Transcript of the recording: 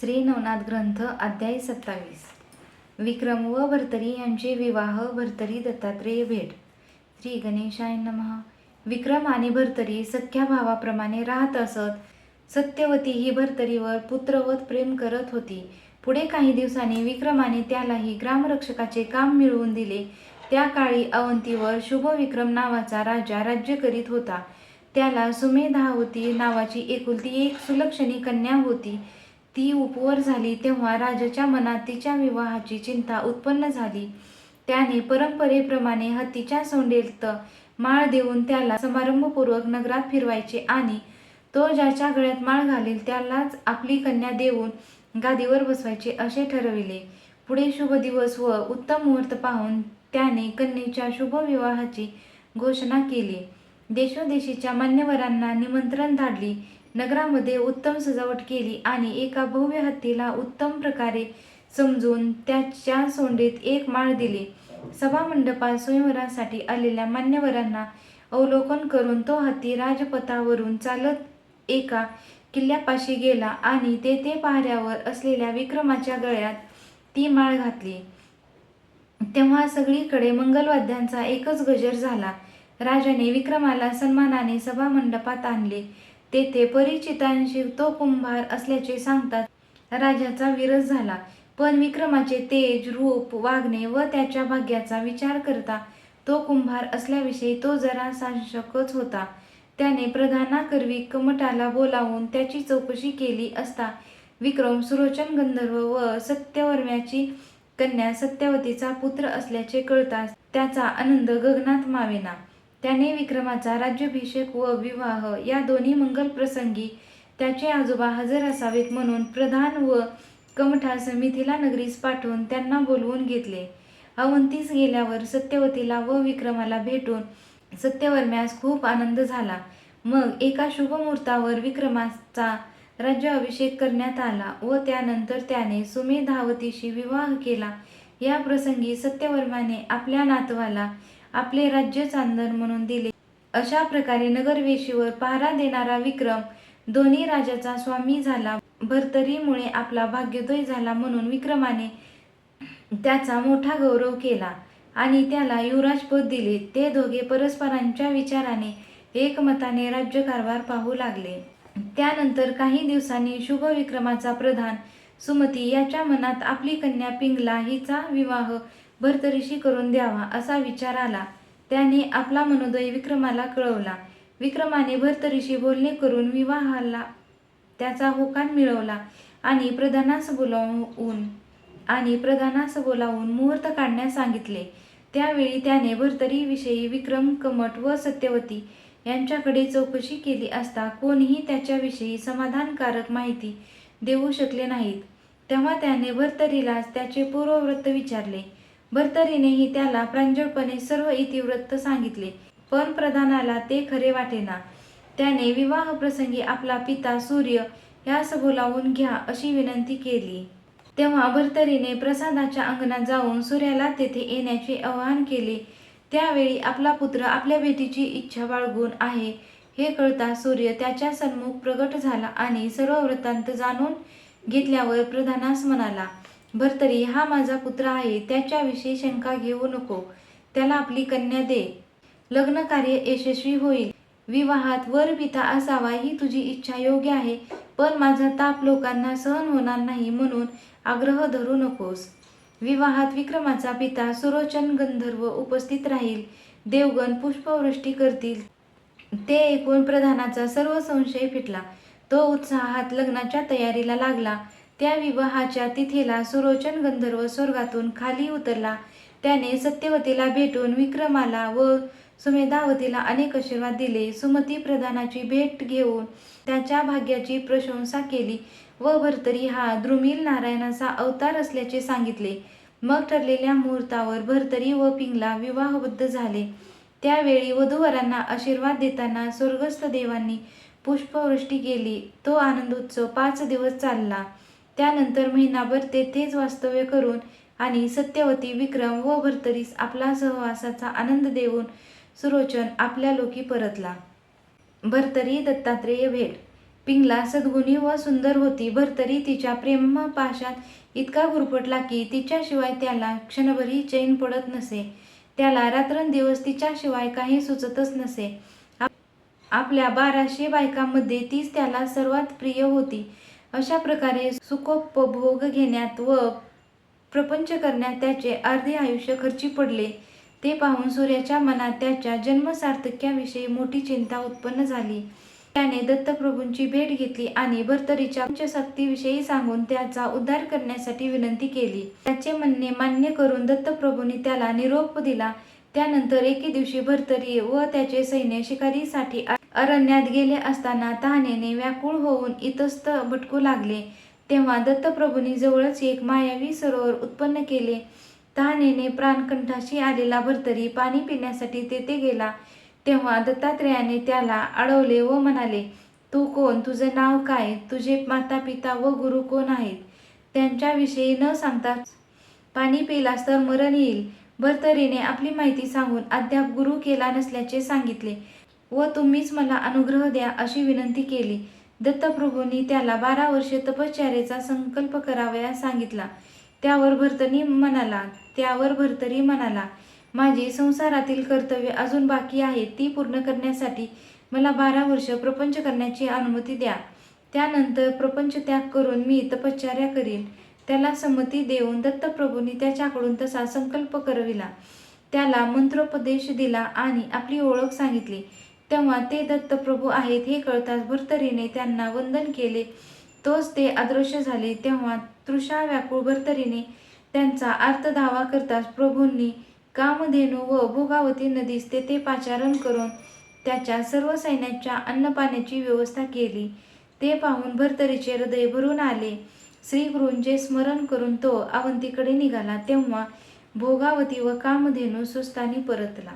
श्री नवनाथ ग्रंथ अध्याय सत्तावीस. विक्रम व भर्तरी यांचे विवाह भर्तरी दत्तात्रेय भेट. श्री गणेशाय नमः. विक्रम आणि भर्तरी सख्या भावाप्रमाणे राहत असत. सत्यवती ही भर्तरीवर पुत्रवत प्रेम करत होती. पुढे काही दिवसांनी विक्रमाने त्यालाही ग्रामरक्षकाचे काम मिळवून दिले. त्या काळी अवंतीवर शुभ विक्रम नावाचा राजा राज्य करीत होता. त्याला सुमेधावती नावाची एकुलती एक सुलक्षणी कन्या होती. ती उपवर झाली तेव्हा राजाच्या मनात तिच्या विवाहाची चिंता उत्पन्न झाली. त्याने परंपरेप्रमाणे हत्तीच्या सोंडेत माळ देऊन त्याला समारंभपूर्वक नगरात फिरवायचे आणि तो ज्याच्या गळ्यात माळ घालेल त्यालाच आपली कन्या देऊन गादीवर बसवायचे असे ठरविले. पुढे शुभ दिवस व उत्तम मुहूर्त पाहून त्याने कन्येच्या शुभ विवाहाची घोषणा केली. देशोदेशीच्या मान्यवरांना निमंत्रण धाडली. नगरामध्ये उत्तम सजावट केली आणि एका भव्य हत्तीला उत्तम प्रकारे समजून त्याच्या सोंडीत एक माळ दिली. सभामंडपात स्वयंवरासाठी आलेल्या मान्यवरांना अवलोकन करून तो हत्ती राजपथावरून चालत एका किल्ल्यापाशी गेला आणि तेथे पहाऱ्यावर असलेल्या विक्रमाच्या गळ्यात ती माळ घातली. तेव्हा सगळीकडे मंगलवाद्यांचा एकच गजर झाला. राजाने विक्रमाला सन्मानाने सभामंडपात आणले. तेथे परिचितांशी तो कुंभार असल्याचे सांगतात. राजाचा विरस झाला. पण विक्रमाचे तेज रूप वागणे व त्याच्या भाग्याचा विचार करता तो कुंभार असल्याविषयी तो जरा सांशकच होता. त्याने प्रधानाकर्वी कमटाला बोलावून त्याची चौकशी केली असता विक्रम सुरोचन गंधर्व व सत्यवर्म्याची कन्या सत्यवतीचा पुत्र असल्याचे कळताच त्याचा आनंद गगनात मावेना. त्याने विक्रमाचा राज्याभिषेक व विवाह या दोन्ही मंगल प्रसंगी त्याचे आजोबा हजर असावेत म्हणून प्रधान व कमठा समितीला नगरीस पाठवून त्यांना बोलवून घेतले. अवंतीस गेल्यावर सत्यवतीला व विक्रमाला भेटून सत्यवर्म्यास खूप आनंद झाला. मग एका शुभ मुहूर्तावर विक्रमाचा राज्याभिषेक करण्यात आला व त्यानंतर त्याने सुमेधावतीशी विवाह केला. या प्रसंगी सत्यवर्माने आपल्या नातवाला आपले राज्य चांदर म्हणून दिले. अशा प्रकारे नगरवेशीवर पहारा देणारा विक्रम दोन्ही राजाचा स्वामी झाला. भरतरीमुळे आपला भाग्योदय झाला म्हणून विक्रमाने त्याचा मोठा गौरव केला आणि त्याला युवराजपद दिले. ते दोघे परस्परांच्या विचाराने एकमताने राज्यकारभार पाहू लागले. त्यानंतर काही दिवसांनी शुभ विक्रमाचा प्रधान सुमती याच्या मनात आपली कन्या पिंगला हिचा विवाह भर्तरीशी करून द्यावा असा विचार आला. त्याने आपला मनोदय विक्रमाला कळवला. विक्रमाने भर्तरीशी बोलणे करून विवाहाला त्याचा होकार मिळवला आणि प्रधानास बोलावून आणि प्रधानास बोलावून मुहूर्त काढण्यास सांगितले. त्यावेळी त्याने भर्तरीविषयी विक्रम कमट व सत्यवती यांच्याकडे चौकशी केली असता कोणीही त्याच्याविषयी समाधानकारक माहिती देऊ शकले नाहीत. तेव्हा त्याने भर्तरीलाच त्याचे पूर्ववृत्त विचारले. भर्तरीनेही त्याला प्रांजळपणे सर्व इतिवृत्त सांगितले. पण प्रधानाला ते खरे वाटेना. त्याने विवाह प्रसंगी आपला पिता सूर्य यास बोलावून घ्या अशी विनंती केली. तेव्हा भर्तरीने प्रसादाच्या अंगणात जाऊन सूर्याला तेथे येण्याचे आवाहन केले. त्यावेळी आपला पुत्र आपल्या भेटीची इच्छा बाळगून आहे. हे कळता सूर्य त्याच्या सन्मुख प्रगट झाला आणि सर्व वृत्तांत जाणून घेतल्यावर प्रधानास म्हणाला भरतरी हा माझा पुत्र आहे त्याच्याविषयी शंका घेऊ नको. त्याला आपली कन्या दे. लग्न कार्य यशस्वी होईल. विवाहात वर पिता असावा ही तुझी इच्छा योग्य आहे पण माझा ताप लोकांना सहन होणार नाही म्हणून आग्रह धरू नकोस. विवाहात विक्रमाचा पिता सुरोचन गंधर्व उपस्थित राहील. देवगण पुष्पवृष्टी करतील. ते ऐकून प्रधानाचा सर्व संशय फिटला. तो उत्साहात लग्नाच्या तयारीला लागला. त्या विवाहाच्या तिथीला सुरोचन गंधर्व स्वर्गातून खाली उतरला. त्याने सत्यवतीला भेटून विक्रमाला व सुमेधावतीला अनेक आशीर्वाद दिले. सुमती प्रधानाची भेट घेऊन त्याच्या भाग्याची प्रशंसा केली व भर्तरी हा द्रुमिल नारायणाचा अवतार असल्याचे सांगितले. मग ठरलेल्या मुहूर्तावर भर्तरी व पिंगला विवाहबद्ध झाले. त्यावेळी वधूवरांना आशीर्वाद देताना स्वर्गस्थ देवांनी पुष्पवृष्टी केली. तो आनंदोत्सव पाच दिवस चालला. त्यानंतर महिनाभर तेथेच वास्तव्य करून आणि सत्यवती विक्रम व भरतरीस आपला सहवासाचा आनंद देऊन सुरोचन आपल्या लोकी परतला. भर्तरी दत्तात्रेय भेट. पिंगला सद्गुणी व सुंदर होती. भरतरी तिच्या प्रेमपाशात इतका गुरफटला की तिच्याशिवाय त्याला क्षणभरही चैन पडत नसे. त्याला रात्रंदिवस तिच्याशिवाय काही सुचतच नसे. आपल्या बाराशे बायकांमध्ये तीच त्याला सर्वात प्रिय होती. अशा प्रकारे सुखोपभोग घेण्यात व प्रपंच करण्यात त्याचे अर्धे आयुष्य खर्ची पडले. ते पाहून सूर्याच्या मनात त्याच्या जन्मसार्थक्याविषयी मोठी चिंता उत्पन्न झाली. त्याने दत्तप्रभूंची भेट घेतली आणि भर्तरीच्या पंचशक्तीविषयी सांगून त्याचा उद्धार करण्यासाठी विनंती केली. त्याचे म्हणणे मान्य करून दत्तप्रभूंनी त्याला निरोप दिला. त्यानंतर एके दिवशी भर्तरी व त्याचे सैन्य शिकारीसाठी अरण्यात गेले असताना तहानेने व्याकुळ होऊन इतस्त भटकू लागले. तेव्हा दत्तप्रभूंनी जवळच एक मायावी सरोवर उत्पन्न केले. तहानेने प्राणकंठाशी आलेला भर्तरी पाणी पिण्यासाठी तेथे गेला. तेव्हा दत्तात्रेयाने त्याला अडवले व म्हणाले तू कोण? तुझं नाव काय? तुझे माता पिता व गुरु कोण आहेत? त्यांच्याविषयी न सांगता पाणी पिलास तर मरण येईल. भर्तरीने आपली माहिती सांगून अद्याप गुरु केला नसल्याचे सांगितले. व तुम्हीच मला अनुग्रह द्या अशी विनंती केली. दत्तप्रभूंनी त्याला बारा वर्षे तपश्चर्याचा संकल्प करावया सांगितला. त्यावर भरतरी म्हणाला त्यावर भरतरी म्हणाला माझी संसारातील कर्तव्य अजून बाकी आहेत ती पूर्ण करण्यासाठी मला बारा वर्ष प्रपंच करण्याची अनुमती द्या. त्यानंतर प्रपंच त्याग करून मी तपश्चर्या करीन. त्याला संमती देऊन दत्तप्रभूंनी त्याच्याकडून तसा संकल्प करविला. त्याला मंत्रोपदेश दिला आणि आपली ओळख सांगितली. तेव्हा ते दत्तप्रभू आहेत हे कळताच भर्तरीने त्यांना वंदन केले. तोच ते अदृश्य झाले तेव्हा तृषा व्याकुळ भर्तरीने त्यांचा अर्थधावा करताच प्रभूंनी कामधेनू व भोगावती नदीस तेथे पाचारण करून त्याच्या सर्व सैन्याच्या अन्नपाण्याची व्यवस्था केली. ते पाहून भर्तरीचे हृदय भरून आले. श्रीगुरूंचे स्मरण करून तो अवंतीकडे निघाला तेव्हा भोगावती व कामधेनू सुस्तानी परतला.